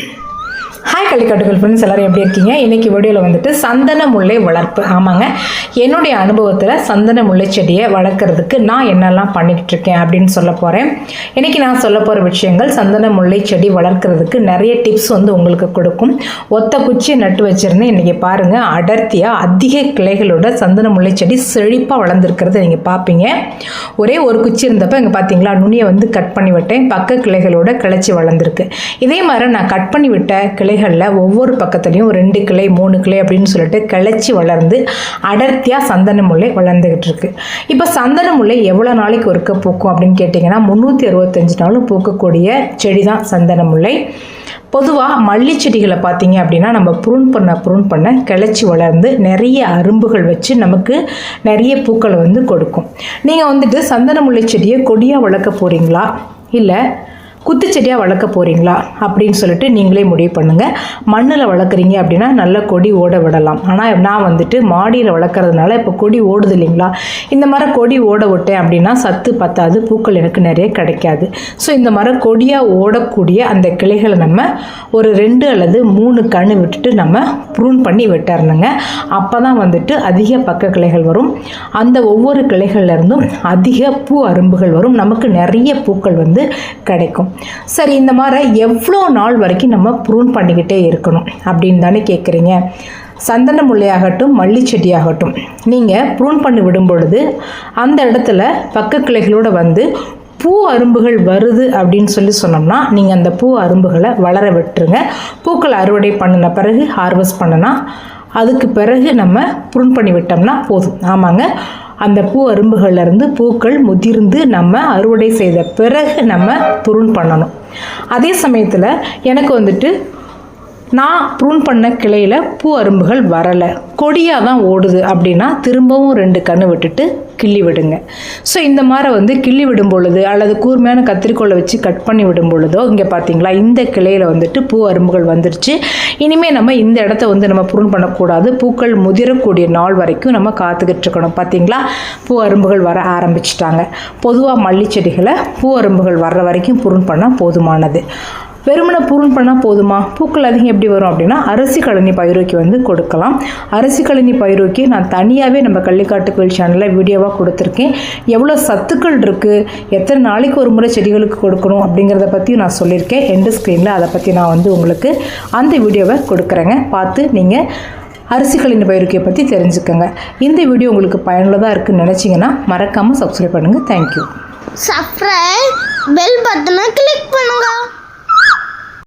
you hi கள்ளிக்காட்டுகள் friends எல்லோரும் எப்படி இருக்கீங்க? இன்றைக்கி வீடியோவில் வந்துட்டு சந்தன முல்லை வளர்ப்பு. ஆமாங்க. என்னுடைய அனுபவத்தில் சந்தன முல்லை செடியை வளர்க்குறதுக்கு நான் என்னெல்லாம் பண்ணிக்கிட்டு இருக்கேன் அப்படின்னு சொல்ல போகிறேன் இன்றைக்கி நான் சொல்ல போகிற விஷயங்கள் சந்தன முல்லை செடி வளர்க்குறதுக்கு நிறைய டிப்ஸ் வந்து உங்களுக்கு கொடுக்கும். ஒத்த குச்சியை நட்டு வச்சிருந்தேன். இன்றைக்கி பாருங்கள் அடர்த்தியாக அதிக கிளைகளோட சந்தன முல்லை செடி செழிப்பாக வளர்ந்துருக்கிறத நீங்கள் பார்ப்பீங்க ஒரே ஒரு குச்சி இருந்தப்போ இங்கே பார்த்தீங்களா நுனியை வந்து கட் பண்ணி விட்டேன். பக்க கிளைகளோட கிளச்சி வளர்ந்துருக்கு. இதே மாதிரி நான் கட் பண்ணி விட்ட கிளைகளில் ஒவ்வொரு பக்கத்துலேயும் ரெண்டு கிளை மூணு கிளை அப்படின்னு சொல்லிட்டு கிளச்சி வளர்ந்து அடர்த்தியாக சந்தன முல்லை வளர்ந்துக்கிட்டு இருக்கு. இப்போ சந்தன முல்லை எவ்வளோ நாளைக்கு ஒருக்க பூக்கும் அப்படின்னு கேட்டிங்கன்னா முந்நூற்றி அறுபத்தஞ்சு நாளும் பூக்கக்கூடிய செடி தான் சந்தன முல்லை. பொதுவாக மல்லி செடிகளை பார்த்தீங்க அப்படின்னா நம்ம ப்ரூன் பண்ண ப்ரூன் பண்ண கிளச்சி வளர்ந்து நிறைய அரும்புகள் வச்சு நமக்கு நிறைய பூக்களை வந்து கொடுக்கும். நீங்கள் வந்துட்டு சந்தன முல்லை செடியை கொடியாக வளர்க்க போகிறீங்களா இல்லை குத்துச்செடியாக வளர்க்க போகிறீங்களா அப்படின்னு சொல்லிட்டு நீங்களே முடிவு பண்ணுங்கள் மண்ணில் வளர்க்குறீங்க அப்படின்னா நல்ல கொடி ஓட விடலாம். ஆனால் நான் வந்துட்டு மாடியில் வளர்க்குறதுனால இப்போ கொடி ஓடுது இல்லைங்களா? இந்த மரம் கொடி ஓட விட்டேன் அப்படின்னா சத்து பத்தாது பூக்கள் எனக்கு நிறைய கிடைக்காது. ஸோ இந்த மரம் கொடியாக ஓடக்கூடிய அந்த கிளைகளை நம்ம ஒரு ரெண்டு அல்லது மூணு கன்று விட்டுட்டு நம்ம ப்ரூன் பண்ணி விட்டுறணுங்க. அப்போ தான் வந்துட்டு அதிக பக்க கிளைகள் வரும். அந்த ஒவ்வொரு கிளைகள்லேருந்தும் அதிக பூ அரும்புகள் வரும். நமக்கு நிறைய பூக்கள் வந்து கிடைக்கும். சரி இந்த மாதிரி எவ்வளோ நாள் வரைக்கும் நம்ம ப்ரூன் பண்ணிக்கிட்டே இருக்கணும் அப்படின்னு தானே கேட்குறீங்க சந்தன முல்லையாகட்டும் மல்லி செடியாகட்டும் நீங்கள் ப்ரூன் பண்ணி விடும் பொழுது அந்த இடத்துல பக்க கிளைகளோடு வந்து பூ அரும்புகள் வருது அப்படின்னு சொல்லி சொன்னோம்னா நீங்கள் அந்த பூ அரும்புகளை வளர விட்டுருங்க. பூக்கள் அறுவடை பண்ணின பிறகு ஹார்வெஸ்ட் பண்ணினா அதுக்கு பிறகு நம்ம ப்ரூன் பண்ணி விட்டோம்னா போதும். ஆமாங்க. அந்த பூ அரும்புகள்லேருந்து பூக்கள் முதிர்ந்து நம்ம அறுவடை செய்த பிறகு நம்ம துருண் பண்ணணும். அதே சமயத்தில் எனக்கு வந்துட்டு நான் ப்ரூன் பண்ண கிளையில் பூ அரும்புகள் வரலை. கொடியாக தான் ஓடுது அப்படின்னா திரும்பவும் ரெண்டு கன்று விட்டுட்டு கிள்ளி விடுங்க. ஸோ இந்த மாதிரி வந்து கிள்ளி விடும் பொழுது அல்லது கூர்மையான கத்திரிக்கோலை வச்சு கட் பண்ணி விடும் பொழுதோ இங்கே பார்த்தீங்களா இந்த கிளையில் வந்துட்டு பூ அரும்புகள் வந்துருச்சு. இனிமேல் நம்ம இந்த இடத்த வந்து நம்ம ப்ரூன் பண்ணக்கூடாது. பூக்கள் முதிரக்கூடிய நாள் வரைக்கும் நம்ம காத்துக்கிட்டு இருக்கணும். பார்த்தீங்களா பூ அரும்புகள் வர ஆரம்பிச்சிட்டாங்க. பொதுவாக மல்லி செடிகளை பூ அரும்புகள் வர்ற வரைக்கும் ப்ரூன் பண்ணால் போதுமானது. வெறுமனை புருண் பண்ணால் போதுமா? பூக்கள் அதிகம் எப்படி வரும் அப்படின்னா அரிசி கழனி பயிரோக்கி வந்து கொடுக்கலாம். அரிசி கழனி பயிரோக்கி நான் தனியாகவே நம்ம கள்ளிக்காட்டு கோயில் சேனலில் வீடியோவாக கொடுத்துருக்கேன். எவ்வளோ சத்துக்கள் இருக்குது எத்தனை நாளைக்கு ஒரு முறை செடிகளுக்கு கொடுக்கணும் அப்படிங்கிறத பற்றியும் நான் சொல்லியிருக்கேன். எண்டு ஸ்க்ரீனில் அதை பற்றி நான் வந்து உங்களுக்கு அந்த வீடியோவை கொடுக்குறேங்க. பார்த்து நீங்கள் அரிசி கழிந்த பற்றி தெரிஞ்சுக்கோங்க. இந்த வீடியோ உங்களுக்கு பயனுள்ளதாக இருக்குன்னு நினச்சிங்கன்னா மறக்காமல் சப்ஸ்கிரைப் பண்ணுங்கள் தேங்க்யூ சப்ஸ்கிரைப் பெல் பட்டனை கிளிக் பண்ணுங்கள்